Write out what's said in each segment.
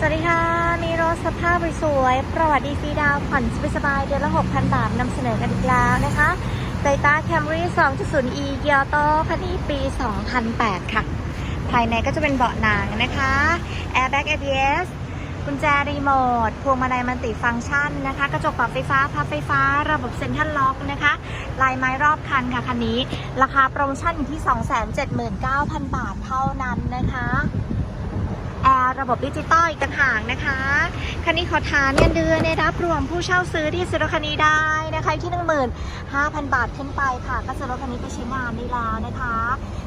สวัสดีค่ะ มีรถสภาพสวยๆประวัติดีฟรีดาวผ่อนสบายๆเดือนละ 6,000 บาทนำเสนอกันอีกแล้วนะคะโตโยต้าแคมรี่ 2.0e เกียร์โตคันนี้ปี 2008 ค่ะ ภายในก็จะเป็นเบาะหนังนะคะ Airbag ABS กุญแจรีโมท พวงมาลัยมันติฟังก์ชันนะคะ กระจกปรับไฟฟ้าพับไฟฟ้า ระบบเซ็นทรัลล็อกนะคะ ลายไม้รอบคันค่ะคันนี้ ราคาโปรโมชั่นอยู่ที่ 279,000 บาทเท่านั้นนะคะ ระบบดิจิตอลอีกต่างหากนะคะคันนี้ขอทานเงินเดือนได้รับรวมผู้เช่าซื้อที่ซื้อรถคันนี้ได้นะคะที่ 15,000 บาทขึ้นไปค่ะ ก็ซื้อรถคันนี้ไปใช้งานได้แล้วนะคะ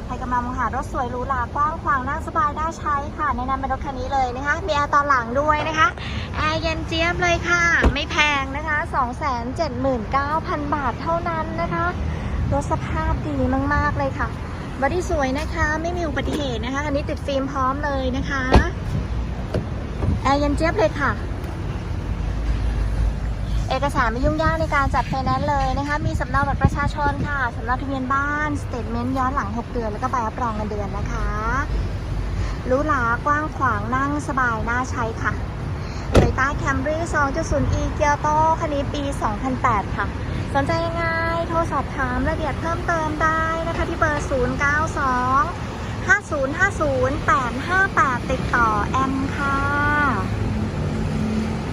ใครกำลังมองหารถสวยหรูหรากว้างขวางนั่งสบายได้ใช้ค่ะแนะนำเป็นรถคันนี้เลยนะคะมีแอร์ตอนหลังด้วยนะคะแอร์เย็นเจี๊ยบเลยค่ะ ไม่แพงนะคะ 279,000 บาทเท่านั้นนะคะรถสภาพดีมาก ๆ เลยค่ะ บอดี้สวยนะคะ ไม่มีอุบัติเหตุนะคะ อันนี้ติดฟิล์มพร้อมเลยนะคะ แอร์เย็นเจี๊ยบเลยค่ะ เอกสารไม่ยุ่งยากในการจัดไฟแนนซ์เลยนะคะ มีสำเนาบัตรประชาชนค่ะ สำเนาทะเบียนบ้าน สเตทเมนต์ย้อนหลัง 6 เดือน แล้วก็ใบรับรองเงินเดือนนะคะรูหรากว้างขวางนั่งสบายน่าใช้ค่ะโตโยต้าแคมรี่ 2.0e เกียร์โตคันนี้ปี 2008 ค่ะ สนใจยังไง โทรสอบถามรายละเอียดเพิ่มเติมได้ คะที่เบอร์ 092 5050 858 ติดต่อแอมค่ะ